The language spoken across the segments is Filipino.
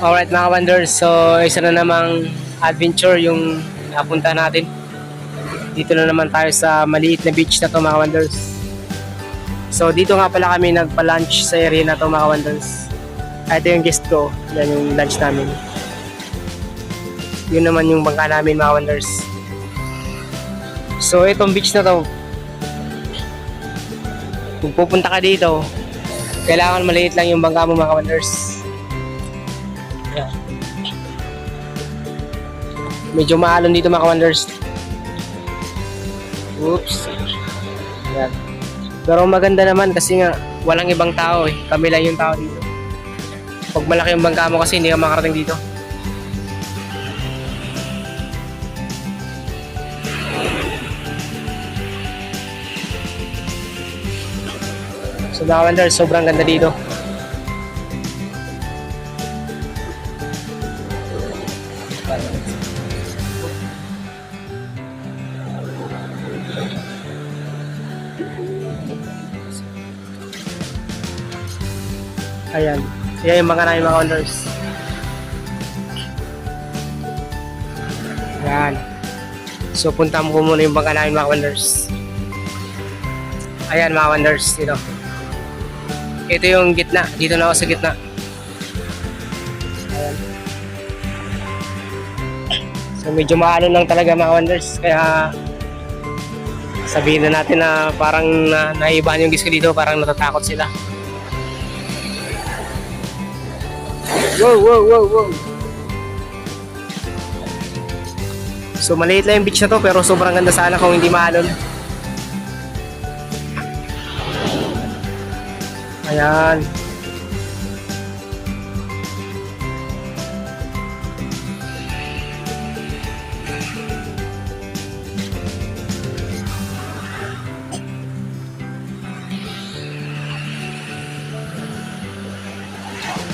Alright mga wonders, so isa na namang adventure yung napunta natin. Dito na naman tayo sa maliit na beach na to mga wonders. So dito nga pala kami nagpa-lunch sa area na to mga wonders. Ito yung guest ko, yan yung lunch namin. Yun naman yung bangka namin mga wonders. So itong beach na to, kung pupunta ka dito, kailangan maliit lang yung bangka mo mga wonders. Yan. Medyo maalon dito mga wonders. Oops. Yan. Pero maganda naman kasi nga walang ibang tao eh. Kami lang yung tao dito. Pag malaki yung bangka mo kasi hindi ka makarating dito. So mga wonders, sobrang ganda dito. Ayan. Ayan yung mga namin mga wonders. Ayan. So punta ko muna yung bangka namin mga wonders. Ayan mga wonders dito. Ito yung gitna. Dito na ako sa gitna. So medyo maano lang talaga mga wonders. Kaya sabihin na natin na parang na, naibahan yung gusto dito. Parang natatakot sila. Wow, wow, wow, wow. So maliit lang yung beach na to pero sobrang ganda sana kung hindi maalon. Ayan.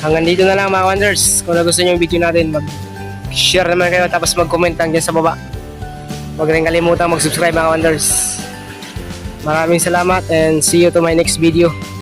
Hanggang dito na lang mga wonders. Kung nagustuhan nyo yung video natin, mag-share naman kayo tapos mag-comment lang dyan sa baba. Huwag rin kalimutan mag-subscribe mga wonders. Maraming salamat and see you to my next video.